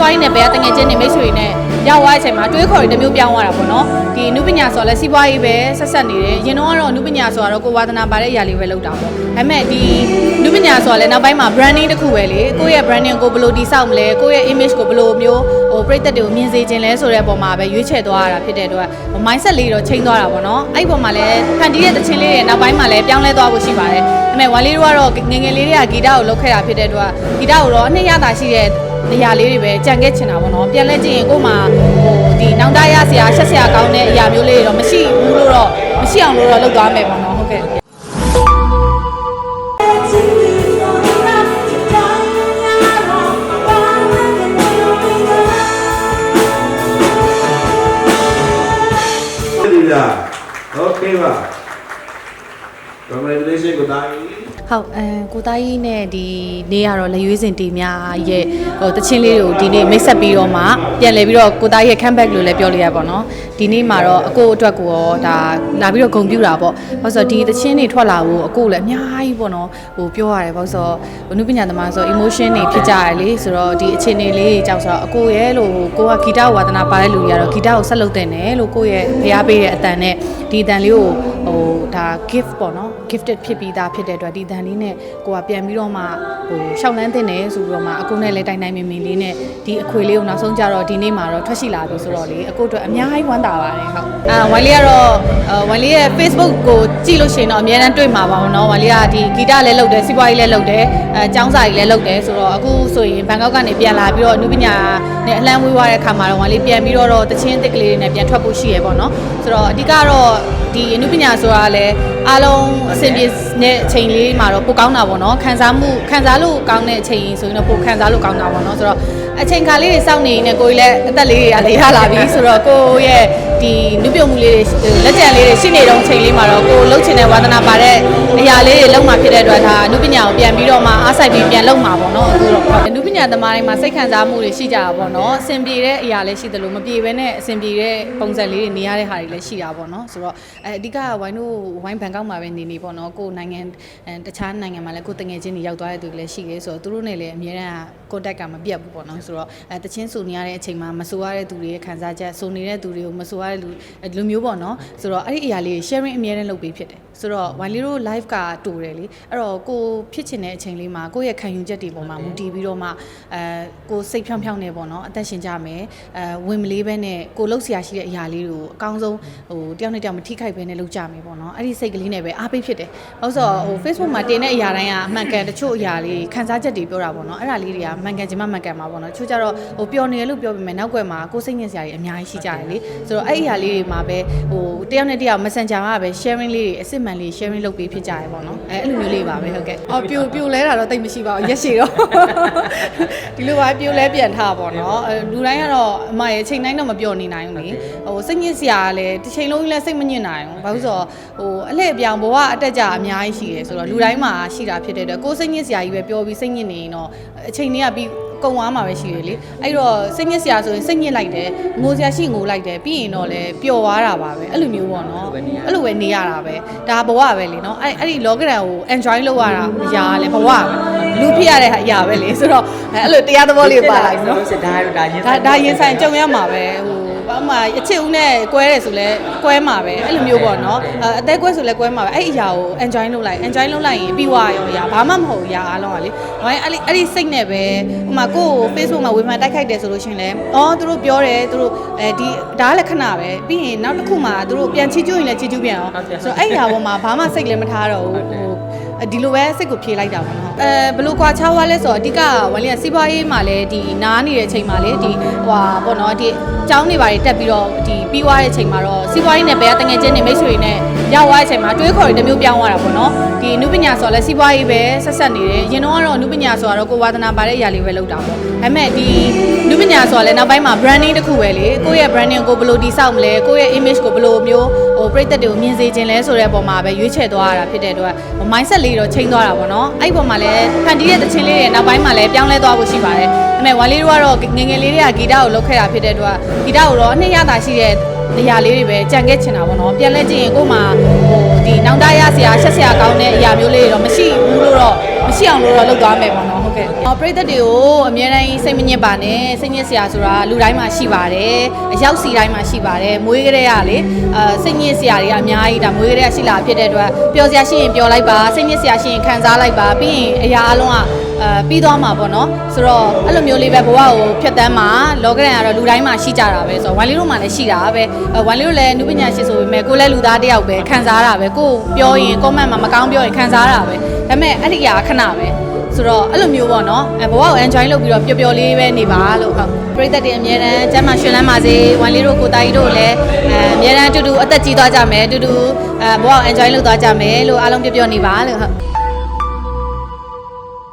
ပွားရေးနဲ့ဘယ်ကတငယ်ချင်းတွေမိတ်ဆွေတွေနဲ့ရောက်သွားတဲ့အချိန်မှာတွေးခေါ်တွေတစ်မျိုးပြောင်းသွားတာပေါ့နော်ဒီအနုပညာဆိုတော့လည်းစီးပွားရေးပဲဆက်ဆက်နေတယ်ရင်တော့ကတော့အနုပညာဆိုတော့ကိုယ်ဝါသနာပါတဲ့အရာလေးပဲလုပ်တာပေါ့ဒါပေမဲ့ဒီအနုပညာဆိုတော့လည်းနောက်ပိုင်းမှာ branding တစ်ခုပဲလေကိုယ့်ရဲ့ branding ကိုဘယ်လိုတည်ဆောက်မလဲကိုယ့်ရဲ့ image ကိုဘယ်လိုမျိုးဟိုပြည်သက်တွေကိုမြင်စေခြင်းလဲဆိုတဲ့ပုံမှာပဲရွေးချယ်သွားရတာဖြစ်တဲ့အတွက် mindset လေးတော့ချိန်သွားတာပေါ့နော်အဲ့ဒီပုံမှာလည်းဖန်တီးတဲ့တခြင်းလေးတွေနောက်ပိုင်းမှာလည်းပြောင်းလဲသွားဖို့ရှိပါတယ်ဒါပေမဲ့ဝါလေးတို့ကတော့ငယ်ငယ်လေးတွေကဂီတကိုလုပ်ခဲ့တာဖြစ်တဲ့အတွက်ဂီတကိုတော့အနှစ်ရတာရှိတဲ့ အရာလေးတွေပဲကြံခဲ့ချင်တာပေါ့နော်ပြန်လဲကြည့်ရင်ကို့မှာဟိုဒီနောင်တရဆရာဆက်ဆရာကောင်းတဲ့အရာမျိုးလေးတွေတော့မရှိဘူးလို့တော့မရှိအောင်လို့တော့လုပ်သွားမယ်ပေါ့နော် congratulations ကိုတိုင်းဟုတ်အဲကိုသားကြီးနဲ့ဒီနေ့ကတော့လက်ရွေးစင်တီများရဲ့ဟိုတချင်းလေးတွေကိုဒီနေ့မိတ်ဆက်ပြီးတော့မှပြန်လည်ပြီးတော့ကိုသားရဲ့ comeback လို့လည်းပြောလို့ရပါတော့ဒီနေ့မှာတော့အကိုအတွက်ကိုရောဒါလာပြီးတော့ဂုဏ်ပြုတာပေါ့ဘာလို့ဆိုတော့ဒီတချင်းတွေထွက်လာဖို့အကိုလည်းအများကြီးပေါ့နော်ဟိုပြောရတယ်ဘာလို့ဆိုတော့ဘနုပညာသမားဆို emotion တွေဖြစ်ကြရလေဆိုတော့ဒီအခြေအနေလေးကြောက်ဆိုတော့အကိုရဲ့လို့ကိုကဂီတဝါသနာပါတဲ့လူကြီးကတော့ဂီတကိုဆက်လုပ်တဲ့နယ်လို့ကိုရဲ့ဖျားပေးတဲ့အတန်နဲ့ဒီအတန်လေးကိုဟိုဒါ gift ပေါ့နော် gifted ဖြစ်ပြီးသားဖြစ်တဲ့အတွက်ဒီအတန်လေးနဲ့ကိုကပြန်ပြီးတော့မှဟိုရှောက်လန်းတင်တယ်ဆိုပြီးတော့မှအကိုနဲ့လည်းတိုင်တိုင်မင်မင်လေးနဲ့ဒီအခွေလေးကိုနောက်ဆုံးကြတော့ဒီနေ့မှာတော့ထွက်ရှိလာပြီဆိုတော့လေအကိုအတွက်အများကြီးဝမ်းသာပါတယ်ဟုတ်အာဝိုင်လေးကတော့အာဝိုင်လေးရဲ့ Facebook ကိုကြည့်လို့ရှိရင်တော့အများတန်းတွေ့မှာပါဘောနော်ဝိုင်လေးကဒီဂီတလည်းလုပ်တယ်စီးပွားရေးလည်းလုပ်တယ်အဲចောင်းစာကြီးလည်းလုပ်တယ်ဆိုတော့အခုဆိုရင်ဘန်ကောက်ကနေပြန်လာပြီးတော့အနုပညာနဲ့အလံဝေးသွားတဲ့အခါမှာတော့ဝိုင်လေးပြန်ပြီးတော့တချင်းတစ်ကလေးတွေနဲ့ပြန်ထွက်ဖို့ရှိရပေါ့နော်ဆိုတော့အဓိကတော့ဒီအနုပညာဆိုတာလည်းအားလုံးအဆင်ပြေတဲ့အချိန်လေးမှာတော့ပိုကောင်းတာပေါ့နော်ခံစားမှုခံစားလို့ကောင်းတဲ့အချိန်ဆိုရင်တော့ပိုခံစားလို့ကောင်းတာပေါ့နော်ဆိုတော့အချိန်ခါလေးတွေစောင့်နေနေကိုကြီးလည်းအသက်လေးတွေကလည်းရလာပြီဆိုတော့ကိုရဲ့ဒီနုပြုံမှုလေးတွေလက်ကျန်လေးတွေရှိနေတော့ချိန်လေးမှာတော့ကိုလှုပ်ချင်တဲ့ဝါသနာပါတဲ့အ ရာလေးတွေလုပ်မှဖြစ်တဲ့အတွက်ဒါနုပညာကိုပြန်ပြီးတော့မှအားစိုက်ပြီးပြန်လုပ်မှာပေါ့နော်အခုတော့နုပညာသမားတွေမှာစိတ်ခံစားမှုတွေရှိကြတာပေါ့နော်အဆင်ပြေတဲ့အရာလေးရှိတယ်လို့မပြေဘဲနဲ့အဆင်ပြေတဲ့ပုံစံလေးတွေနေရတဲ့ဟာတွေလည်းရှိတာပေါ့နော်ဆိုတော့အဲအဓိကဝိုင်းတို့ဝိုင်းဘန်ကောက်မှာပဲနေနေပေါ့နော်ကိုယ်နိုင်ငံအဲတခြားနိုင်ငံမှာလည်းကိုယ်တငယ်ချင်းတွေရောက်သွားတဲ့သူတွေလည်းရှိတယ်ဆိုတော့သူတို့နဲ့လည်းအများအား contact ကမပြတ်ဘူးပေါ့နော်ဆိုတော့အဲတချင်းဆိုနေရတဲ့အချိန်မှာမဆိုရတဲ့သူတွေရဲ့ခံစားချက်ဆိုနေတဲ့သူတွေကိုမဆိုရတဲ့လူအဲလူမျိုးပေါ့နော်ဆိုတော့အဲ့ဒီအရာလေး sharing အများနဲ့လုပ်ပေးဖြစ်တယ်ဆိုတော့ wine လေးတို့ live ကတူတယ်လေအဲ့တော့ကိုဖြစ်ချင်တဲ့အချိန်လေးမှာကိုယ့်ရဲ့ခံယူချက်တွေပေါ်မှာမူတည်ပြီးတော့မှအဲကိုစိတ်ဖြောင်းဖြောင်းနေပေါ့နော်အသက်ရှင်ကြမယ်အဲဝင်မလေးပဲနဲ့ကိုလှုပ်ရှားရှိတဲ့အရာလေးတွေကိုအကောင်းဆုံးဟိုတယောက်နဲ့တယောက်မထိခိုက်ပဲနဲ့လုပ်ကြမယ်ပေါ့နော်အဲ့ဒီစိတ်ကလေးနဲ့ပဲအားပေးဖြစ်တယ်ဟုတ်ဆိုတော့ဟို Facebook မှာတင်တဲ့အရာတိုင်းကအမှန်ကန်တချို့အရာလေးခံစားချက်တွေပြောတာပေါ့နော်အဲ့ဒါလေးတွေကမှန်ကန်ချင်မှမှန်ကန်မှာပေါ့နော်တချို့ကြတော့ဟိုပျော်နေရလို့ပြောပေမဲ့နောက်ွယ်မှာကိုယ်စိတ်ညစ်စရာတွေအများကြီးရှိကြတယ်လေဆိုတော့အဲ့ဒီအရာလေးတွေမှာပဲဟိုတယောက်နဲ့တယောက် Messenger မှာပဲ sharing လေးတွေအစ်စ်မှန်လေး sharing လုပ်ပေးဖြစ်ကြရပေါ့နော်အဲအဲ့လိုမျိုးလေးပါပဲဟုတ်ကဲ့အော်ပြိုပြိုလဲတာတော့တိတ်မရှိပါဘူးရက်ရှိတော့ဒီလိုပါပြိုလဲပြန်ထားပေါ့နော်အဲလူတိုင်းကတော့အမရဲ့ချိန်တိုင်းတော့မပြောနေနိုင်ဘူးလေဟိုစိတ်ညစ်စရာလည်းတစ်ချိန်လုံးကြီးလည်းစိတ်မညစ်နိုင်ဘူးဘာလို့ဆိုတော့ဟိုအလှည့်ပြောင်ဘဝအတက်ကြအများကြီးရှိတယ်ဆိုတော့လူတိုင်းမှာရှိတာဖြစ်တဲ့အတွက်ကိုယ်စိတ်ညစ်စရာကြီးပဲပြောပြီးစိတ်ညစ်နေရင်တော့အချိန်တွေကပြီးကုံသွားမှာပဲရှိတယ်လေအဲ့တော့စိတ်ညစ်စရာဆိုရင်စိတ်ညစ်လိုက်တယ်ငိုစရာရှိငိုလိုက်တယ်ပြီးရင်တော့လည်းပျော်သွားတာပါပဲအဲ့လိုမျိုးပေါ့နော်အဲ့လိုပဲနေရတာပဲဒါဘဝပဲလေနော်အဲ့အဲ့ဒီလောကရန်ကို enjoy လုပ်ရတာအရာလည်းဘဝပဲလူဖြစ်ရတဲ့အရာပဲလေဆိုတော့အဲ့လိုတရားသဘောလေးပါလိုက်နော်ဆိုဒါဒါရင်ဒါဒါရင်ဆိုင်ကြုံရမှာပဲဟို ဘာမှအချစ်ဦးနဲ့ကွဲတယ်ဆိုလဲကွဲမှာပဲအဲ့လိုမျိုးပေါ့နော်အဲအသေးကွဲဆိုလဲကွဲမှာပဲအဲ့အရာကို enjoy လုပ်လိုက် enjoy လုပ်လိုက်ရင်ပြီးသွားရောအရာဘာမှမဟုတ်ဘူးအရာအားလုံးကလေဟိုအဲ့ဒီအဲ့ဒီစိတ်နဲ့ပဲဟိုမှာကိုယ့်ကို Facebook မှာဝေဖန်တိုက်ခိုက်တယ်ဆိုလို့ရှရင်လဲအော်သူတို့ပြောတယ်သူတို့အဲဒီဒါကလည်းခဏပဲပြီးရင်နောက်တစ်ခုမှသူတို့ပြန်ချီးကျူးရင်လည်းချီးကျူးပြန်အောင်ဆိုတော့အဲ့အရာပေါ်မှာဘာမှစိတ်လည်းမထားတော့ဘူးဟို ဒီလိုပဲစိတ်ကိုဖြေလိုက်တာပေါ့နော်အဲဘယ်လိုကွာခြားသွားလဲဆိုတော့အဓိကဝင်လေးကစီးပွားရေးမှာလည်းဒီနားနေတဲ့အချိန်မှာလေဒီဟိုဟာပေါ့နော်ဒီအကြောင်းတွေပါတွေတက်ပြီးတော့ဒီပြီးသွားတဲ့အချိန်မှာတော့စီးပွားရေးနဲ့ဘယ်ကတငယ်ချင်းတွေမိတ်ဆွေတွေနဲ့ ရောက်သွားတဲ့အချိန်မှာတွေးခေါ်တွေတစ်မျိုးပြောင်းသွားတာပေါ့နော်ဒီအနုပညာဆိုတော့လည်းစီးပွားရေးပဲဆက်ဆက်နေတယ်ရင်တော့ကတော့အနုပညာဆိုတော့ကိုယ်ဝါသနာပါတဲ့အရာလေးပဲလုပ်တာပေါ့ဒါပေမဲ့ဒီအနုပညာဆိုတော့လည်းနောက်ပိုင်းမှာ branding တစ်ခုပဲလေကိုယ့်ရဲ့ branding ကိုဘယ်လိုတည်ဆောက်မလဲကိုယ့်ရဲ့ image ကိုဘယ်လိုမျိုးဟိုပြည်သက်တွေကိုမြင်စေခြင်းလဲဆိုတဲ့ပုံမှာပဲရွေးချယ်သွားရတာဖြစ်တဲ့အတွက် mindset လေးတော့ချိန်သွားတာပေါ့နော်အဲ့ဒီပုံမှာလည်းဖန်တီးတဲ့တခြင်းလေးတွေနောက်ပိုင်းမှာလည်းပြောင်းလဲသွားဖို့ရှိပါတယ်ဒါပေမဲ့ဝါလေးတို့ကတော့ငယ်ငယ်လေးတွေကဂီတကိုလုပ်ခဲ့တာဖြစ်တဲ့အတွက်ဂီတကိုတော့အနှစ်ရတာရှိတဲ့ အရာလေးတွေပဲကြံခဲ့ချင်တာပေါ့နော်ပြန်လဲကြည့်ရင်ကို့မှာဟိုဒီနောင်တရဆရာဆက်ဆရာကောင်းတဲ့အရာမျိုးလေးတွေတော့မရှိဘူးလို့တော့မရှိအောင်လို့တော့လုပ်သွားမယ်ပေါ့နော်ဟုတ်ကဲ့ကဲ့အော်ပရိသတ်တွေကိုအများတိုင်းစိတ်မညစ်ပါနဲ့စိတ်ညစ်စရာဆိုတာလူတိုင်းမှာရှိပါတယ်အရောက်စီတိုင်းမှာရှိပါတယ်မွေးကလေးရလေအဲစိတ်ညစ်စရာတွေကအများကြီးဒါမွေးကလေးကရှိလာဖြစ်တဲ့အတွက်ပျော်စရာရှိရင်ပျော်လိုက်ပါစိတ်ညစ်စရာရှိရင်ခံစားလိုက်ပါပြီးရင်အရာအလုံးက အဲပြီးသွားမှာပေါ့နော်ဆိုတော့အဲ့လိုမျိုးလေးပဲဘဝကိုဖြတ်တန်းမှာလောကရန်ကတော့လူတိုင်းမှာရှိကြတာပဲဆိုတော့ဝမ်လေးတို့မှလည်းရှိတာပဲအဲဝမ်လေးတို့လည်းနုပညာရှိဆိုပေမဲ့ကိုယ်လည်းလူသားတစ်ယောက်ပဲခံစားတာပဲကိုယ်ပြောရင် comment မှာမကောင်းပြောရင်ခံစားတာပဲဒါပေမဲ့အဲ့ဒီအရာခဏပဲဆိုတော့အဲ့လိုမျိုးပေါ့နော်အဲဘဝကို enjoy လုပ်ပြီးတော့ပျော်ပျော်လေးပဲနေပါလို့ဟုတ်ပရိသတ်တွေအများတန်းကျမ်းမာရှင်လန်းပါစေဝမ်လေးတို့ကိုတာကြီးတို့လည်းအဲအများတန်းအတူတူအသက်ကြီးသွားကြမယ်အတူတူအဲဘဝကို enjoy လုပ်သွားကြမယ်လို့အားလုံးပျော်ပျော်နေပါလို့ဟုတ်